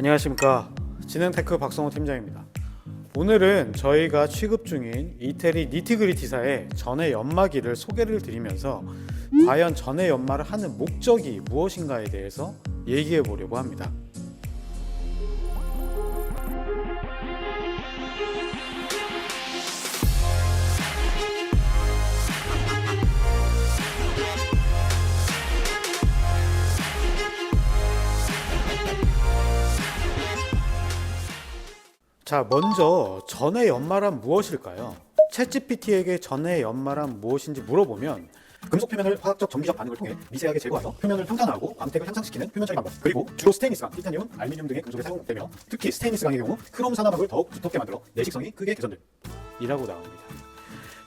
안녕하십니까 진행테크 박성호 팀장입니다. 오늘은 저희가 취급 중인 이태리 니티그리티사의 전해 연마기를 소개를 드리면서 과연 전해 연마를 하는 목적이 무엇인가에 대해서 얘기해 보려고 합니다. 자, 먼저 전해 연마란 무엇일까요? 챗GPT에게 전해 연마란 무엇인지 물어보면 금속 표면을 화학적 전기적 반응을 통해 미세하게 제거하여 표면을 평탄화하고 광택을 향상시키는 표면 처리 방법 그리고 주로 스테인리스 강, 티타늄, 알루미늄 등의 금속에 사용되며 특히 스테인리스 강의 경우 크롬 산화막을 더욱 두텁게 만들어 내식성이 크게 개선됨 이라고 나옵니다.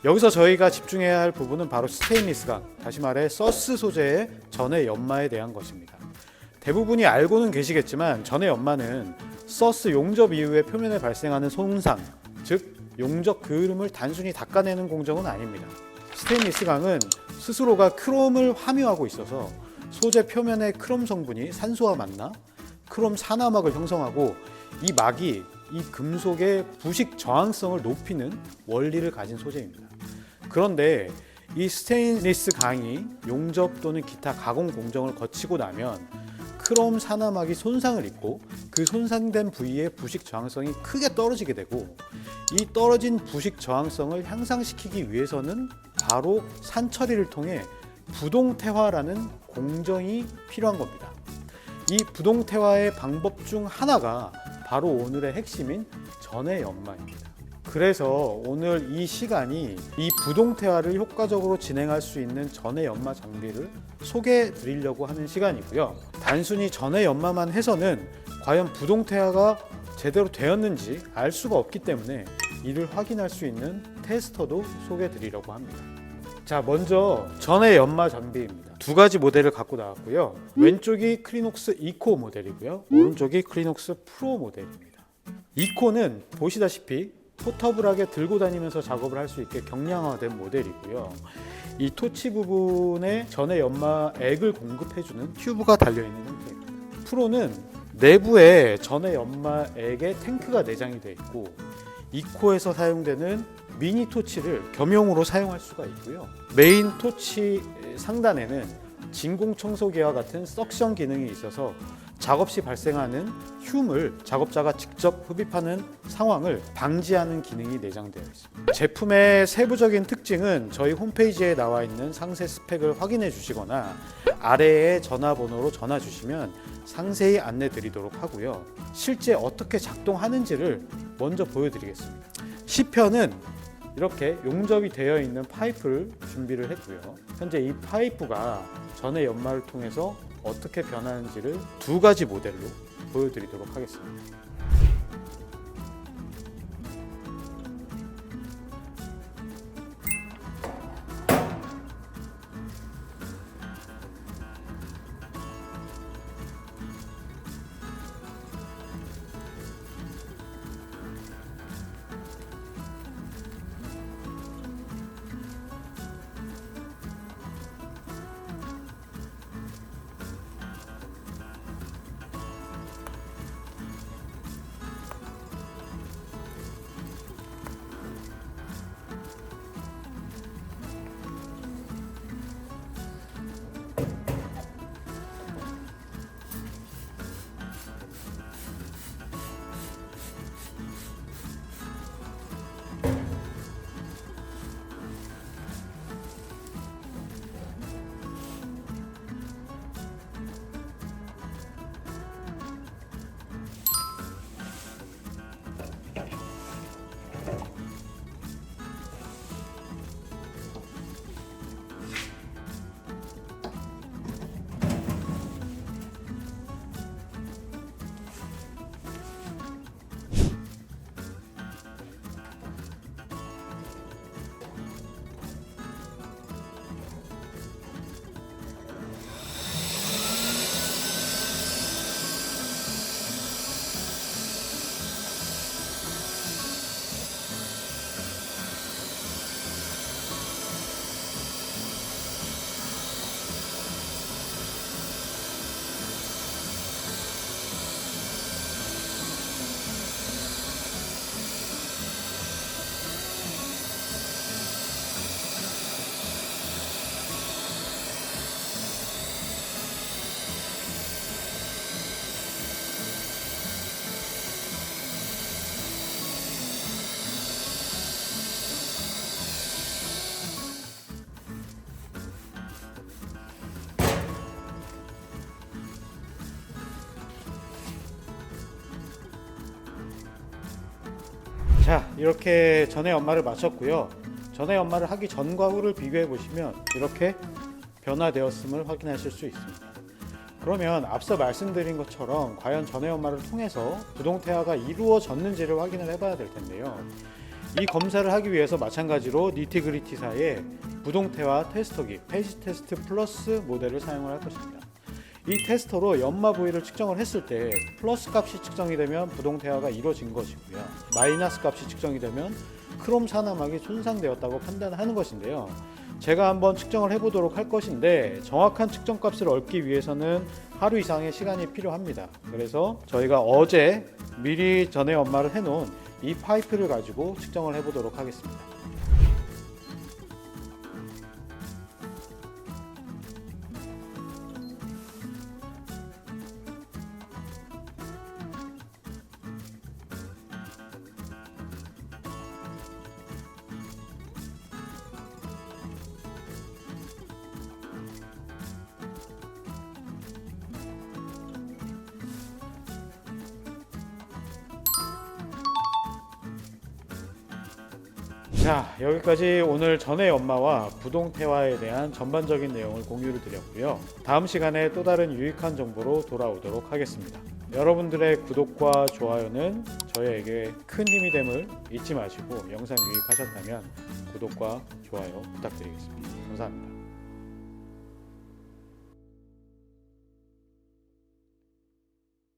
여기서 저희가 집중해야 할 부분은 바로 스테인리스 강, 다시 말해 서스 소재의 전해 연마에 대한 것입니다. 대부분이 알고는 계시겠지만 전해 연마는 서스 용접 이후에 표면에 발생하는 손상, 즉 용접 그을음을 단순히 닦아내는 공정은 아닙니다. 스테인리스 강은 스스로가 크롬을 함유하고 있어서 소재 표면의 크롬 성분이 산소와 만나 크롬 산화막을 형성하고 이 막이 이 금속의 부식 저항성을 높이는 원리를 가진 소재입니다. 그런데 이 스테인리스 강이 용접 또는 기타 가공 공정을 거치고 나면 크롬 산화막이 손상을 입고 그 손상된 부위의 부식 저항성이 크게 떨어지게 되고 이 떨어진 부식 저항성을 향상시키기 위해서는 바로 산처리를 통해 부동태화라는 공정이 필요한 겁니다. 이 부동태화의 방법 중 하나가 바로 오늘의 핵심인 전해 연마입니다. 그래서 오늘 이 시간이 이 부동태화를 효과적으로 진행할 수 있는 전해 연마 장비를 소개해 드리려고 하는 시간이고요. 단순히 전해 연마만 해서는 과연 부동태화가 제대로 되었는지 알 수가 없기 때문에 이를 확인할 수 있는 테스터도 소개해 드리려고 합니다. 자, 먼저 전해 연마 장비입니다. 두 가지 모델을 갖고 나왔고요. 왼쪽이 크리녹스 이코 모델이고요. 오른쪽이 크리녹스 프로 모델입니다. 이코는 보시다시피 포터블하게 들고 다니면서 작업을 할 수 있게 경량화된 모델이고요. 이 토치 부분에 전해 연마액을 공급해주는 튜브가 달려있는 형태입니다. 프로는 내부에 전해 연마액의 탱크가 내장이 되어 있고 이코에서 사용되는 미니 토치를 겸용으로 사용할 수가 있고요. 메인 토치 상단에는 진공 청소기와 같은 석션 기능이 있어서 작업 시 발생하는 흉을 작업자가 직접 흡입하는 상황을 방지하는 기능이 내장되어 있습니다. 제품의 세부적인 특징은 저희 홈페이지에 나와 있는 상세 스펙을 확인해 주시거나 아래에 전화번호로 전화 주시면 상세히 안내 드리도록 하고요. 실제 어떻게 작동하는지를 먼저 보여드리겠습니다. 시편은 이렇게 용접이 되어 있는 파이프를 준비를 했고요. 현재 이 파이프가 전해 연마를 통해서 어떻게 변하는지를 두 가지 모델로 보여드리도록 하겠습니다. 자 이렇게 전에 연마를 마쳤고요. 전에 연마를 하기 전과 후를 비교해 보시면 이렇게 변화되었음을 확인하실 수 있습니다. 그러면 앞서 말씀드린 것처럼 과연 전해 연마를 통해서 부동태화가 이루어졌는지를 확인을 해봐야 될 텐데요. 이 검사를 하기 위해서 마찬가지로 니티그리티사의 부동태화 테스터기 페이지 테스트 플러스 모델을 사용을 할 것입니다. 이 테스터로 연마 부위를 측정을 했을 때 플러스 값이 측정이 되면 부동 태화가 이루어진 것이고요. 마이너스 값이 측정이 되면 크롬 산화막이 손상되었다고 판단하는 것인데요. 제가 한번 측정을 해보도록 할 것인데 정확한 측정 값을 얻기 위해서는 하루 이상의 시간이 필요합니다. 그래서 저희가 어제 미리 전에 연마를 해놓은 이 파이프를 가지고 측정을 해보도록 하겠습니다. 자 여기까지 오늘 전의 엄마와 부동태화에 대한 전반적인 내용을 공유를 드렸고요. 다음 시간에 또 다른 유익한 정보로 돌아오도록 하겠습니다. 여러분들의 구독과 좋아요는 저희에게 큰 힘이 됨을 잊지 마시고 영상 유익하셨다면 구독과 좋아요 부탁드리겠습니다. 감사합니다.